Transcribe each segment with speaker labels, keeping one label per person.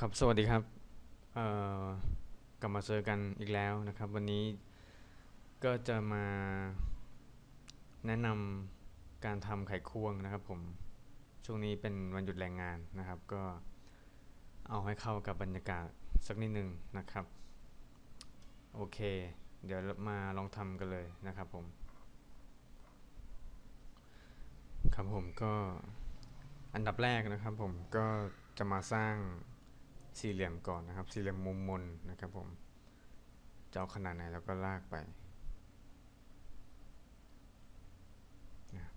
Speaker 1: ครับ สวัสดีครับ เอ่อ กลับมาเจอกันอีกแล้วนะครับ วันนี้ก็จะมาแนะนำการทำไขควงนะครับผม ช่วงนี้เป็นวันหยุดแรงงานนะครับ ก็เอาให้เข้ากับบรรยากาศสักนิดหนึ่งนะครับ โอเค เดี๋ยวมาลองทำกันเลยนะครับผม ครับผมก็อันดับแรกนะครับผมก็จะมาสร้าง สี่เหลี่ยมก่อนนะครับ สี่เหลี่ยมมุมมนนะครับผมจะเอาขนาดไหนแล้วก็ลากไป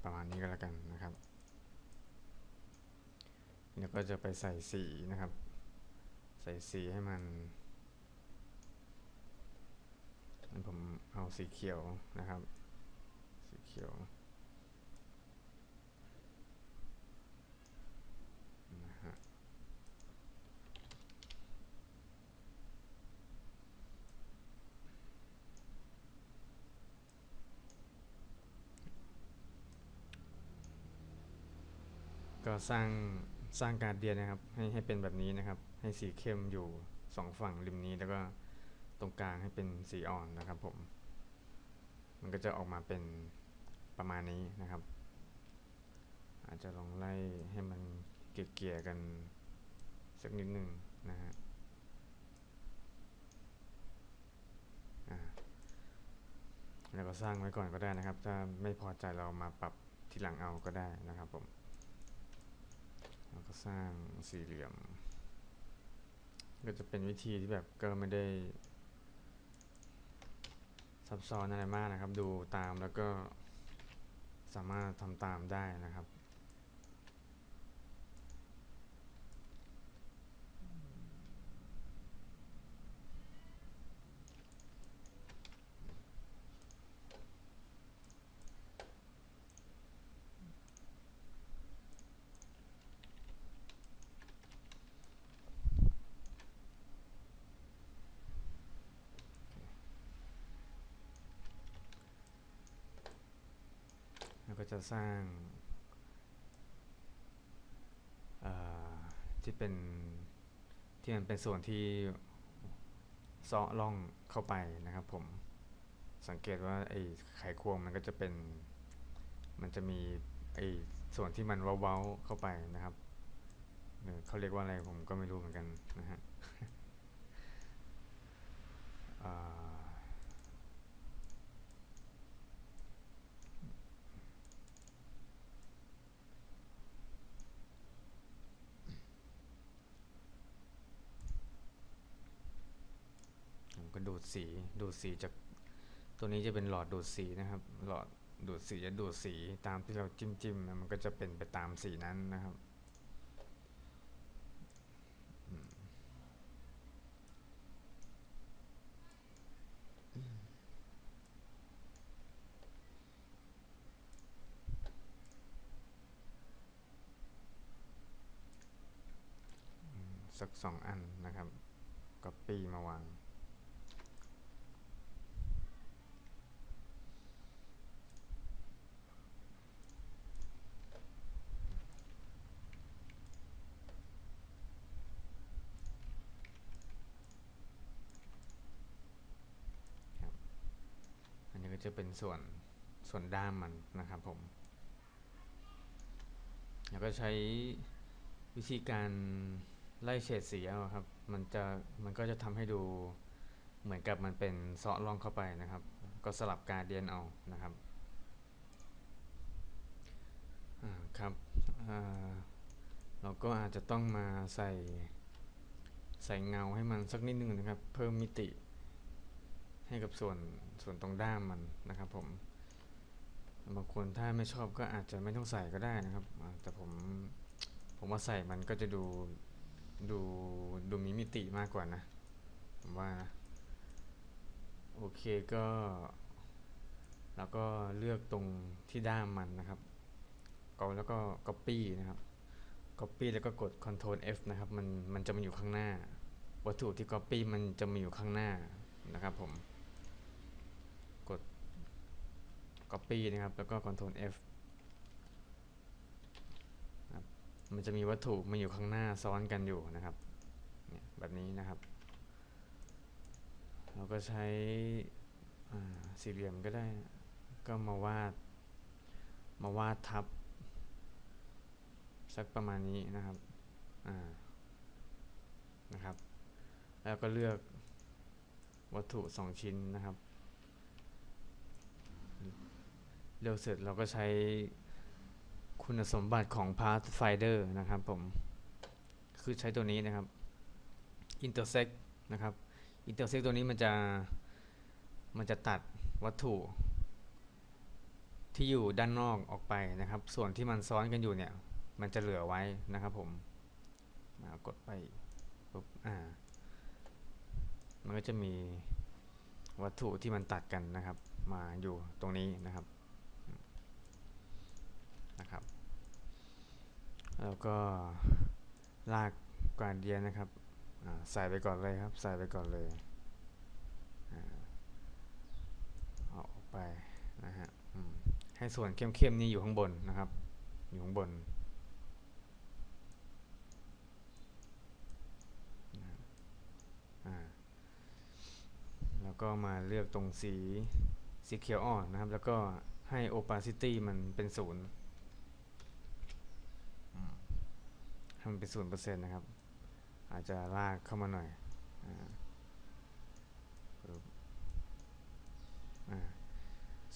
Speaker 1: ประมาณนี้ก็แล้วกันนะครับแล้วก็จะไปใส่สีนะครับ ใส่สีให้มันผมเอาสีเขียวนะครับ สีเขียว นะฮะก็ สร้างสร้างการเดียนนะครับ ให้ให้เป็นแบบนี้นะครับ ให้สีเข้มอยู่สองฝั่งริมนี้แล้วก็ตรงกลางให้เป็นสีอ่อนนะครับผม มันก็จะออกมาเป็นประมาณนี้นะครับ อาจจะลองไล่ให้มันเกลี่ยๆกันสักนิดหนึ่งนะฮะแล้วก็สร้างไว้ก่อนก็ได้นะครับ ถ้าไม่พอใจเรามาปรับทีหลังเอาก็ได้นะครับผม แล้วก็สร้างสี่เหลี่ยม ก็จะเป็นวิธีที่แบบก็ไม่ได้ ซับซ้อนอะไรมากนะครับ ดูตามแล้วก็สามารถทำตามได้นะครับ ก็จะสร้างที่เป็นที่มันเป็นส่วนที่ซาะล่องเข้าไปนะครับผมสังเกตว่าไอ้ไขควงมันก็จะเป็น มันจะมีไอ้ส่วนที่มันเว้าๆเข้าไปนะครับเขาเรียกว่าอะไรผมก็ไม่รู้เหมือนกันนะฮะ อ่า ผมก็ ดูดสีดูดสีจากตัวนี้จะเป็นหลอดดูดสีนะครับ หลอดดูดสีจะดูดสีตามที่เราจิ้มจิ้มมันก็จะเป็นไปตามสีนั้นนะครับสักสองอันนะครับก็ปีมาวาง จะเป็นส่วนส่วนด้ามมันนะครับผม แล้วก็ใช้วิธีการไล่เฉดสีเอาครับ มันจะมันก็จะทำให้ดูเหมือนกับมันเป็นเซาะร่องเข้าไปนะครับ ก็สลับการเดียนเอานะครับอ่าครับเราก็อาจจะต้องมาใส่ใส่เงาให้มันสักนิดนึงนะครับ เพิ่มมิติ ให้กับส่วนส่วนตรงด้ามมันนะครับผมบางคนถ้าไม่ชอบก็อาจจะไม่ต้องใส่ก็ได้นะครับ แต่ผมผมว่าใส่มันก็จะดูดูดูมีมิติมากกว่านะผมว่านะโอเคก็แล้วก็เลือกตรงที่ด้ามมันนะครับก็แล้วก็ copy นะครับ copy แล้วก็กด Ctrl F นะครับ มันมันจะมาอยู่ข้างหน้า วัตถุที่ copy มันจะมาอยู่ข้างหน้านะครับผม กด copy นะครับ แล้วก็ Ctrl F ครับมันจะมีวัตถุมาอยู่ข้างหน้าซ้อนกันอยู่นะครับ เนี่ยแบบนี้นะครับ เราก็ใช้สี่เหลี่ยมก็ได้ ก็มาวาด มาวาดทับ สักประมาณนี้นะครับ อ่า นะครับ แล้วก็เลือกวัตถุ 2 ชิ้นนะครับ เลือกเสร็จเราก็ใช้คุณสมบัติของ Pathfinder นะครับผม คือใช้ตัวนี้นะครับ intersect นะครับ intersect ตัวนี้มันจะมันจะตัดวัตถุ ที่อยู่ด้านนอกออกไปนะครับ ส่วนที่มันซ้อนกันอยู่เนี่ย มันจะเหลือไว้นะครับผมมากดไปปุ๊บอ่า มันก็จะมีวัตถุที่มันตัดกันนะครับ มาอยู่ตรงนี้นะครับ นะครับ แล้วก็ลากกราเดียนนะครับใส่ไปก่อนเลยครับ ใส่ไปก่อนเลยเอาออกไปนะฮะให้ส่วนเข้มๆนี้อยู่ข้างบนนะครับ อยู่ข้างบนแล้วก็มาเลือกตรงสีสีเขียวอ่อนนะครับ แล้วก็ให้ opacity มันเป็นศูนย์อืมให้ มันเป็นศูนย์เปอร์เซ็นต์นะครับ อาจจะลากเข้ามาหน่อยออ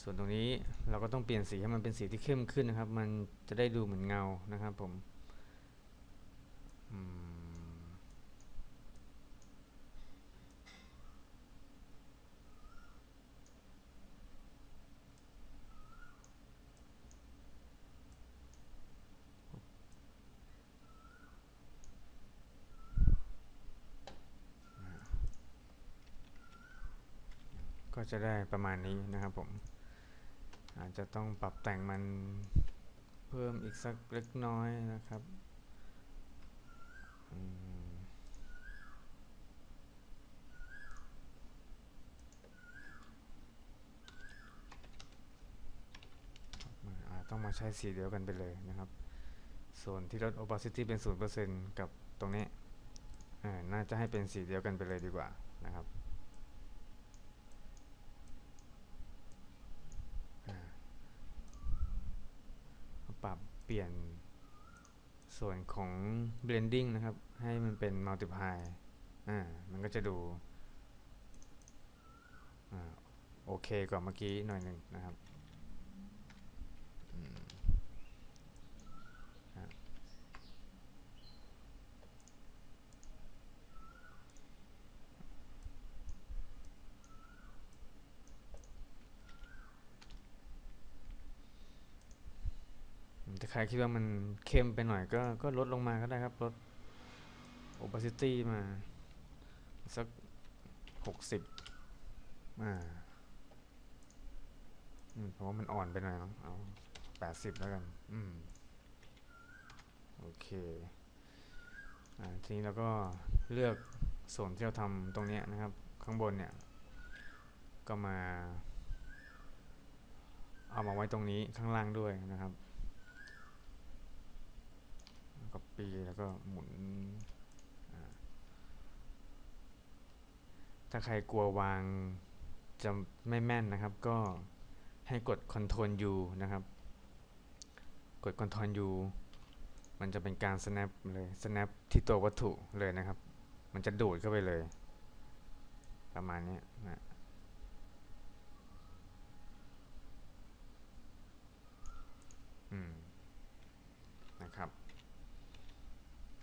Speaker 1: ส่วนตรงนี้เราก็ต้องเปลี่ยนสีให้มันเป็นสีที่เข้มขึ้นนะครับ มันจะได้ดูเหมือนเงานะครับผมอืม จะได้ประมาณนี้นะครับผม อาจจะต้องปรับแต่งมันเพิ่มอีกสักเล็กน้อยนะครับอ่าต้องมาใช้สีเดียวกันไปเลยนะครับ ส่วนที่ลด opacity เป็น 0%กับตรงนี้น่าจะให้เป็นสีเดียวกันไปเลยดีกว่านะครับ ปรับเปลี่ยน ส่วนของ blending นะครับ ให้มันเป็น multiply อ่ามันก็จะดูอ่าโอเคกว่าเมื่อกี้หน่อยหนึ่งนะครับอืมฮะอืมถ้า ใครคิดว่ามันเข้มไปหน่อยก็ก็ลดลงมาก็ได้ครับลด opacity มา สักหกสิบอ่าเพราะว่ามันอ่อนไปหน่อยเนาะเอาแปดสิบแล้วกัน อืม โอเค อ่า ทีนี้เราก็เลือกส่วนที่เราทำตรงเนี้ยนะครับ ข้างบนเนี่ย ก็มา เอามาไว้ตรงนี้ข้างล่างด้วยนะครับ ก็ปีแล้วก็หมุน ถ้าใครกลัววางจะไม่แม่นนะครับ ก็ให้กด Ctrl U นะครับ กด Ctrl U มันจะเป็นการ snap เลย snap ที่ตัววัตถุเลยนะครับ มันจะดูดเข้าไปเลย ประมาณนี้นะอืม นะครับ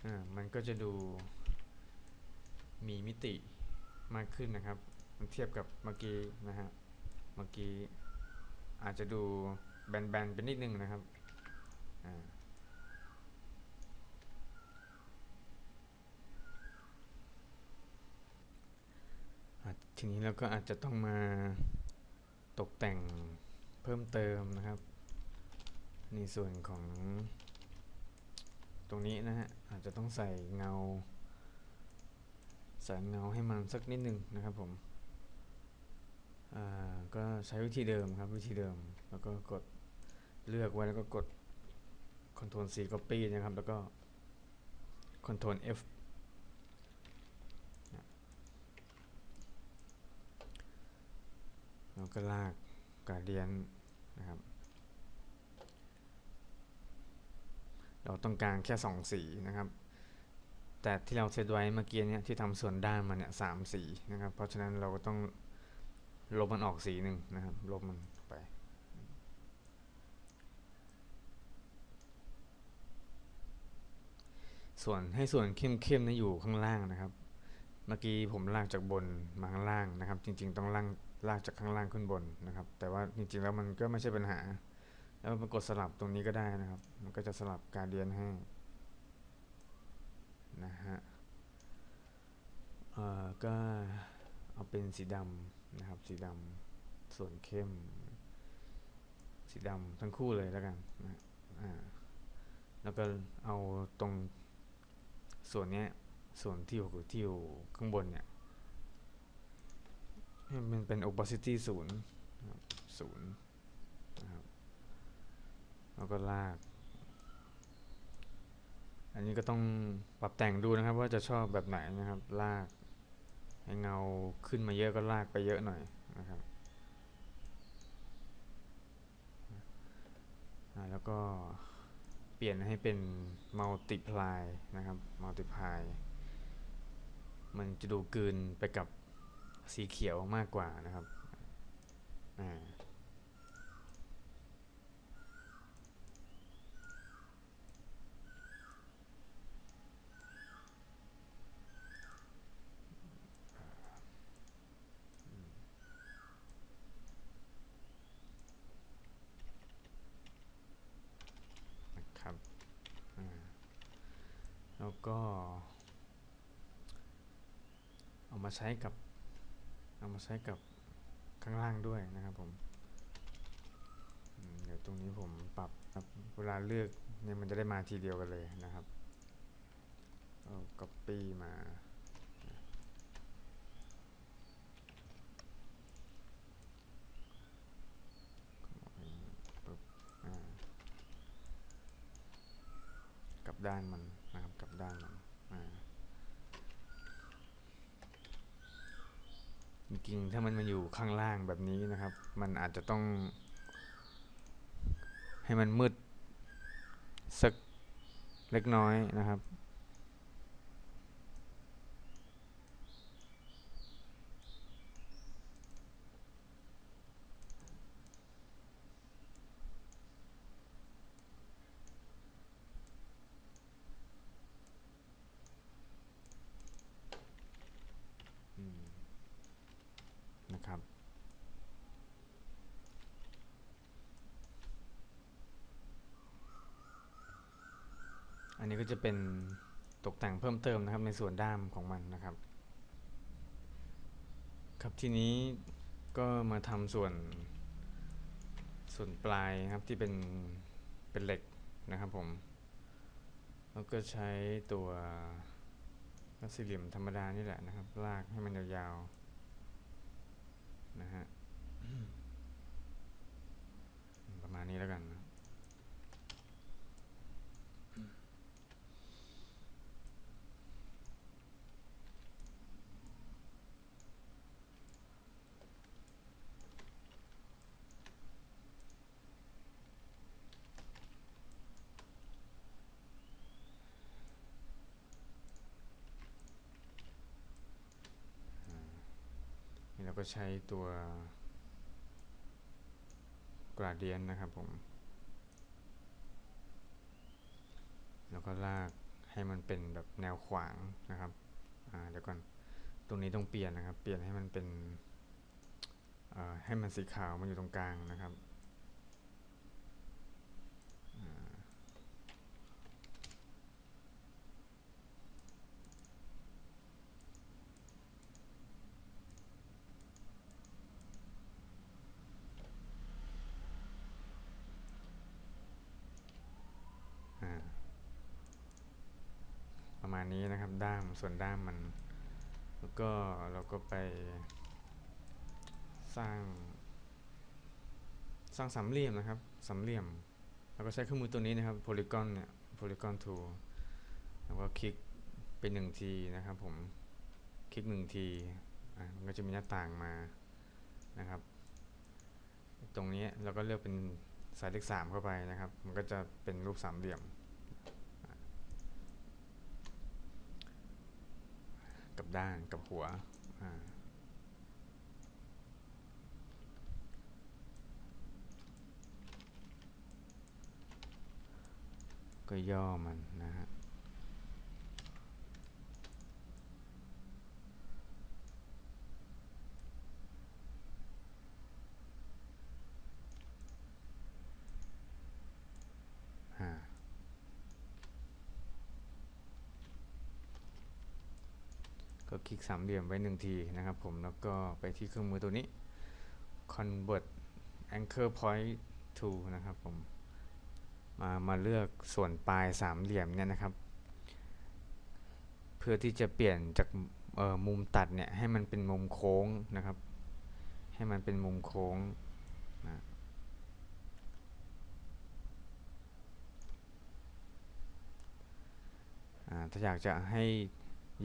Speaker 1: อ่า มันก็จะดูมีมิติมากขึ้นนะครับ มันเทียบกับเมื่อกี้นะฮะ เมื่อกี้อาจจะดูแบนๆไปนิดนึงนะครับอ่าทีนี้เราก็อาจจะต้องมาตกแต่งเพิ่มเติมนะครับ ในส่วนของตรงนี้นะฮะ อาจจะต้องใส่เงา ใส่เงาให้มันสักนิดนึงนะครับผมก็ใช้วิธีเดิมครับวิธีเดิม แล้วก็กดเลือกไว้แล้วก็กด Ctrl C Copy นะครับ แล้วก็ Ctrl F แล้วก็ลากกาเรียนนะครับ เราต้องการแค่สองสีนะครับ แต่ที่เราเซตไว้เมื่อกี้เนี่ยที่ทำส่วนด้านมันเนี่ยสามสีนะครับ เพราะฉะนั้นเราก็ต้องลบมันออกสีหนึ่งนะครับ ลบมันไป ส่วนให้ส่วนเข้มๆนะอยู่ข้างล่างนะครับ เมื่อกี้ผมลากจากบนมาข้างล่างนะครับ จริง ๆ ต้องลากลากจากข้างล่างขึ้นบนนะครับ แต่ว่าจริงๆแล้วมันก็ไม่ใช่ปัญหา แล้วมากดสลับตรงนี้ก็ได้นะครับ มันก็จะสลับการเดียนให้นะฮะเอ่อก็เอาเป็นสีดำนะครับ สีดำส่วนเข้ม สีดำทั้งคู่เลยแล้วกันนะอ่าแล้วก็เอาตรงส่วนนี้ส่วนที่อยู่ที่อยู่ข้างบนเนี่ยให้มันเป็น opacity ศูนย์ศูนย์ แล้วก็ลาก อันนี้ก็ต้องปรับแต่งดูนะครับ ว่าจะชอบแบบไหนนะครับ ลาก ให้เงาขึ้นมาเยอะก็ลากไปเยอะหน่อยนะครับแล้วก็เปลี่ยนให้เป็น multiply นะครับ multiply มันจะดูกืนไปกับสีเขียวมากกว่านะครับ อ่านะครับอ่าแล้วก็ เอา มาใช้กับ เอามาใช้กับข้างล่างด้วยนะครับผมเดี๋ยวตรงนี้ผมปรับครับเวลาเลือกเนี่ยมันจะได้มาทีเดียวกันเลยนะครับเอา copy มากับด้านมันนะครับกับด้านมันอ่า จริงๆ ถ้ามันมาอยู่ข้างล่างแบบนี้นะครับ มันอาจจะต้อง ให้มันมืดสักเล็กน้อยนะครับ อืม นะครับ อันนี้ก็จะ เป็นตกแต่งเพิ่มเติมนะครับในส่วนด้ามของมันนะครับ ครับทีนี้ก็มาทำส่วนส่วนปลายครับที่เป็นเป็นเหล็กนะครับผมแล้วก็ใช้ตัวสี่เหลี่ยมธรรมดานี่แหละนะครับ ลากให้มันยาวๆนะฮะประมาณนี้แล้วกันนะ ก็ใช้ตัว gradient นะครับผม แล้วก็ลากให้มันเป็นแบบแนวขวางนะครับเดี๋ยวก่อน ตรงนี้ต้องเปลี่ยนนะครับ เปลี่ยนให้มันเป็นให้มันสีขาวมันอยู่ตรงกลางนะครับ ประมาณนี้นะครับ ด้ามส่วนด้ามมัน แล้วก็เราก็ไป สร้าง สร้างสามเหลี่ยมนะครับสามเหลี่ยมแล้วก็ใช้เครื่องมือตัวนี้นะครับ polygon เนี่ย polygon tool แล้วก็คลิกเป็นหนึ่งทีนะครับผมคลิกหนึ่งทีมันก็จะมีหน้าต่างมานะครับ ตรงนี้เราก็เลือกเป็นสายเลขสามเข้าไปนะครับ มันก็จะเป็นรูปสามเหลี่ยม กับ ด้านกับหัวก็ย่อมันนะฮะ็คลิกสามเหลี่ยมไว้หนึ่งทีนะครับผมแล้วก็ไปที่เครื่องมือตัวนี้ convert anchor point to นะครับผมมามาเลือกส่วนปลายสามเหลี่ยมเนี่ยนะครับ เพื่อที่จะเปลี่ยนจากมุมตัดเนี่ยให้มันเป็นมุมโค้งนะครับ ให้มันเป็นมุมโค้งนะถ้าอยากจะให้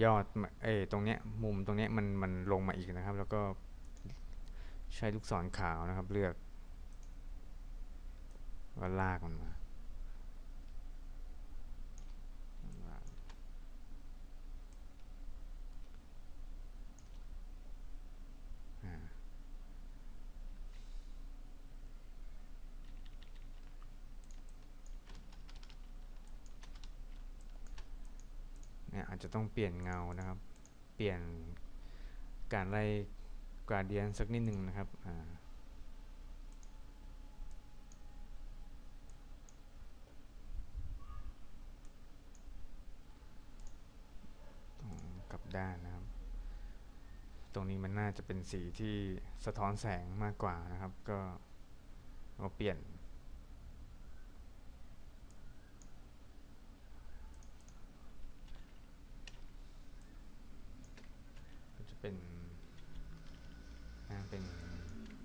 Speaker 1: ยอดเอตรงเนี้ยมุมตรงเนี้ยมันมันลงมาอีกนะครับ แล้วก็ใช้ลูกศรขาวนะครับเลือกก็ลากมันมาลากอ่าเนี่ยอา จะต้องเปลี่ยนเงานะครับ เปลี่ยนการไล่กราเดียนสักนิดหนึ่งนะครับอ่าตรงกลับด้านนะครับ ตรงนี้มันน่าจะเป็นสีที่สะท้อนแสงมากกว่านะครับ ก็เราเปลี่ยน ก็จะ เป็นนะเป็น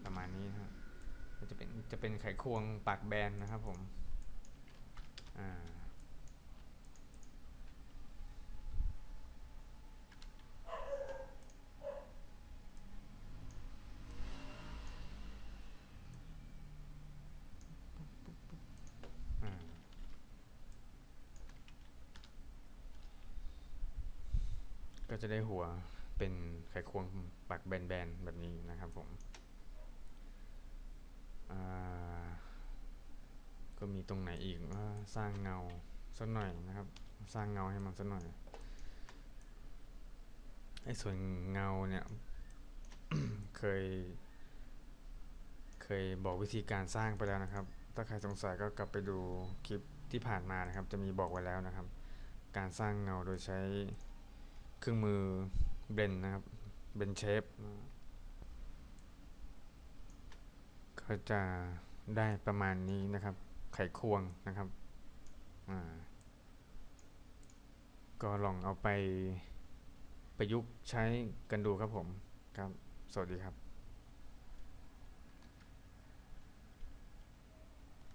Speaker 1: ประมาณนี้นะครับจะเป็นจะเป็นไขควงปากแบนนะครับผมอ่าก็จะได้หัว เป็นไขควงปักแบนๆแบบนี้นะครับผมก็มีตรงไหนอีกว่าสร้างเงาสักหน่อยนะครับ สร้างเงาให้มันสักหน่อยไอ้ส่วนเงาเนี่ยเคย เคยบอกวิธีการสร้างไปแล้วนะครับ ถ้าใครสงสัยก็กลับไปดูคลิปที่ผ่านมานะครับ จะมีบอกไว้แล้วนะครับ การสร้างเงาโดยใช้เครื่องมือ เบนนะครับเบนเชฟก็จะได้ประมาณนี้นะครับ ไขควงนะครับก็ลองเอาไปประยุกต์ใช้กันดูครับผมครับ สวัสดีครับ